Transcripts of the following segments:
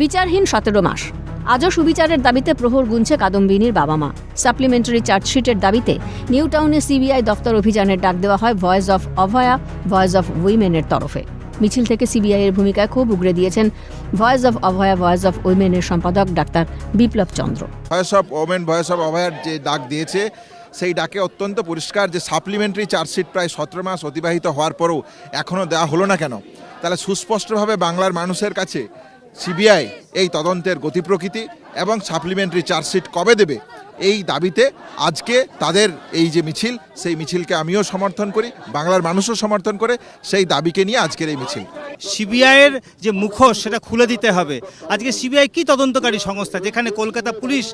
বিচারহীন সতেরো মাস। আজও সুবিচারের দাবিতে প্রহর গুনছে কাদম্বিনীর বাবা মা সাপ্লিমেন্টারি চার্জশিটের দাবিতে নিউ টাউনে সিবিআই দফতর অভিযানের ডাক দেওয়া হয় voice of Abhaya, voice of উইমেনের তরফে। মিছিল থেকে সিবিআই এর ভূমিকায় খুব উগরে দিয়েছেন voice of Abhaya, voice of উইমেনের সম্পাদক doctor Biplab Chandra. Voice of women voice of অভয়ার যে ডাক দিয়েছে, সেই ডাকে অত্যন্ত পরিষ্কার যে সাপ্লিমেন্টারি চার্জশিট প্রায় সতেরো মাস অতিবাহিত হওয়ার পরও এখনও দেওয়া হলো না কেন? তাহলে সুস্পষ্টভাবে বাংলার মানুষের কাছে সিবিআই এই তদন্তের গতি প্রকৃতি এবং সাপ্লিমেন্টারি চার্জশিট কবে দেবে? এই দাবিতে আজকে তাদের এই যে মিছিল, সেই মিছিলকে আমিও সমর্থন করি, বাংলার মানুষও সমর্থন করে সেই দাবিকে নিয়ে আজকের এই মিছিল। সিবিআইয়ের যে মুখোশ, সেটা খুলে দিতে হবে। আজকে সিবিআই কি তদন্তকারী সংস্থা, যেখানে কলকাতা পুলিশ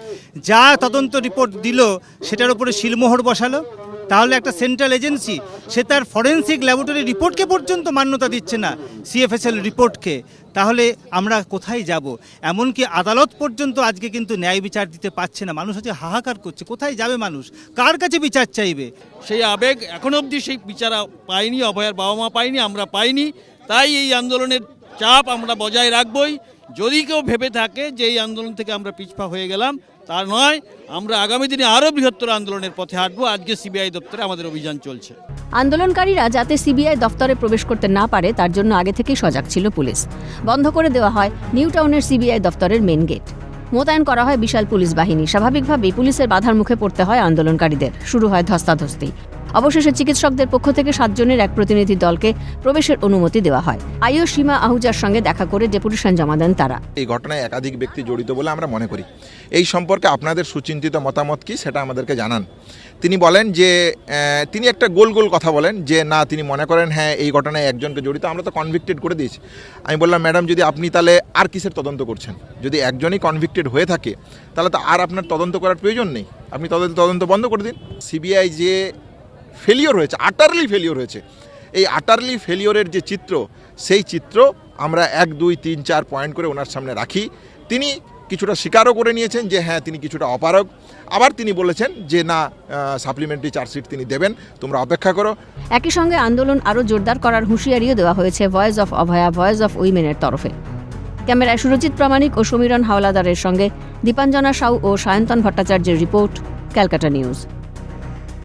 যা তদন্ত রিপোর্ট দিল, সেটার উপরে শিলমোহর বসালো? তাহলে একটা সেন্ট্রাল এজেন্সি, সে তার ফরেন্সিক ল্যাবরেটরি রিপোর্টকে পর্যন্ত মান্যতা দিচ্ছে না, সিএফএসএল রিপোর্টকে। তাহলে আমরা কোথায় যাব? এমনকি আদালত পর্যন্ত আজকে কিন্তু ন্যায় বিচার দিতে পারছে না। মানুষ হচ্ছে হাহাকার করছে, কোথায় যাবে মানুষ? কার কাছে বিচার চাইবে? সেই আবেগ এখন অবধি সেই বিচার পাইনি অভয়ার বাবা মা পাইনি আমরা পাইনি। তাই এই আন্দোলনের চাপ আমরা বজায় রাখবই। যদি কেউ ভেবে থাকে যে এই আন্দোলন থেকে আমরা পিছপা হয়ে গেলাম তা নয়, আমরা আগামী দিনে আরও বৃহত্তর আন্দোলনের পথে হাঁটবো। আজকে সিবিআই দপ্তরে আমাদের অভিযান চলছে। আন্দোলনকারীরা যাতে সিবিআই দফতরে প্রবেশ করতে না পারে, তার জন্য আগে থেকেই সজাগ ছিল পুলিশ। বন্ধ করে দেওয়া হয় নিউ টাউনের সিবিআই দফতরের মেন গেট। মোতায়েন করা হয় বিশাল পুলিশ বাহিনী। স্বাভাবিকভাবেই পুলিশের বাধার মুখে পড়তে হয় আন্দোলনকারীদের। শুরু হয় ধস্তাধস্তি। অবশেষে চিকিৎসকদের পক্ষ থেকে সাতজনের এক প্রতিনিধি দলকে প্রবেশের অনুমতি দেওয়া হয়। আইও সীমা আহুজার সঙ্গে দেখা করে ডেপুটেশন জমা দেন তারা। এই ঘটনায় একাধিক ব্যক্তি জড়িত বলে আমরা মনে করি। এই সম্পর্কে আপনাদের সুচিন্তিত মতামত কি সেটা আমাদেরকে জানান। তিনি বলেন যে তিনি একটা গোল গোল কথা বলেন যে, না, তিনি মনে করেন হ্যাঁ এই ঘটনায় একজনকে জড়িত, আমরা তো কনভিক্টেড করে দিয়েছি। আমি বললাম, ম্যাডাম, যদি আপনি তাহলে আর কিসের তদন্ত করছেন? যদি একজনই কনভিক্টেড হয়ে থাকে, তাহলে তো আর আপনার তদন্ত করার প্রয়োজন নেই। আপনি তদন্ত তদন্ত বন্ধ করে দিন। সিবিআই যে ফেলিওর হয়েছে আটারলি ফেলিওর হয়েছে। এই আটারলি ফেলিওরের যে চিত্র, সেই চিত্র আমরা এক, দুই, তিন, চার পয়েন্ট করে ওনার সামনে রাখি। তিনি কিছুটা স্বীকারও করে নিয়েছেন যে হ্যাঁ তিনি কিছুটা অপারগ। আবার তিনি বলেছেন যে, না সাপ্লিমেন্টারি চার্জশিট তিনি দেবেন, তোমরা অপেক্ষা করো। একই সঙ্গে আন্দোলন আরও জোরদার করার হুঁশিয়ারিও দেওয়া হয়েছে voice of Abhaya voice of উইমেনের তরফে। ক্যামেরায় সুরজিৎ প্রামাণিক ও সমীরণ হাওলাদারের সঙ্গে দীপাঞ্জনা সাউ ও সায়ন্তন ভট্টাচার্যের রিপোর্ট, ক্যালকাটা নিউজ।